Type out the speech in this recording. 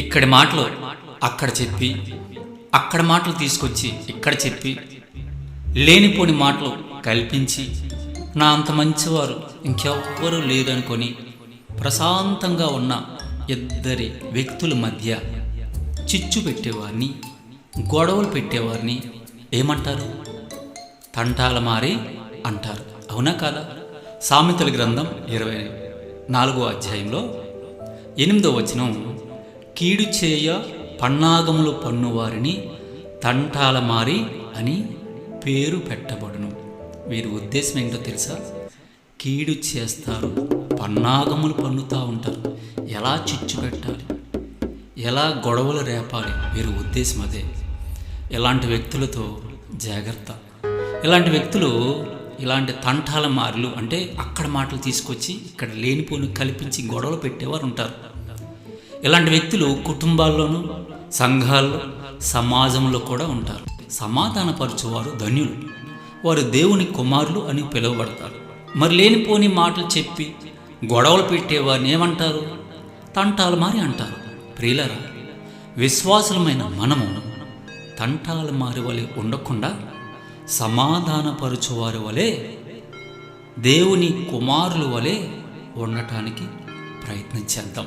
ఇక్కడి మాటలు అక్కడ చెప్పి అక్కడ మాటలు తీసుకొచ్చి ఇక్కడ చెప్పి లేనిపోని మాటలు కల్పించి నా అంత మంచివారు ఇంకెవ్వరూ లేదనుకొని ప్రశాంతంగా ఉన్న ఇద్దరి వ్యక్తుల మధ్య చిచ్చు పెట్టేవారిని గొడవలు పెట్టేవారిని ఏమంటారు? తంటాల మారి అంటారు. అవునా కాదా? సామెతల గ్రంథం ఇరవై నాలుగో అధ్యాయంలో ఎనిమిదో వచనం కీడు చేయ పన్నాగములు పన్నువారిని తంటాల మారి అని పేరు పెట్టబడును. వీరి ఉద్దేశం ఏంటో తెలుసా? కీడు చేస్తారు పన్నాగములు పన్నుతూ ఉంటారు. ఎలా చిచ్చు పెట్టాలి? ఎలా గొడవలు రేపాలి? వీరి ఉద్దేశం అదే. ఇలాంటి వ్యక్తులతో జాగ్రత్త. ఇలాంటి వ్యక్తులు ఇలాంటి తంటాల మారులు అంటే అక్కడ మాటలు తీసుకొచ్చి ఇక్కడ లేనిపోని కల్పించి గొడవలు పెట్టేవారు ఉంటారు. ఇలాంటి వ్యక్తులు కుటుంబాల్లోనూ సంఘాల్లో సమాజంలో కూడా ఉంటారు. సమాధానపరచువారు ధన్యులు. వారు దేవుని కుమారులు అని పిలువబడతారు. మరి లేనిపోని మాటలు చెప్పి గొడవలు పెట్టేవారిని ఏమంటారు? తంటాలు మారి అంటారు. ప్రియులరా విశ్వాసులమైన మనము తంటాలు మారి వలె ఉండకుండా సమాధానపరచువారి వలె దేవుని కుమారుల వలె ఉండటానికి ప్రయత్నం చేద్దాం.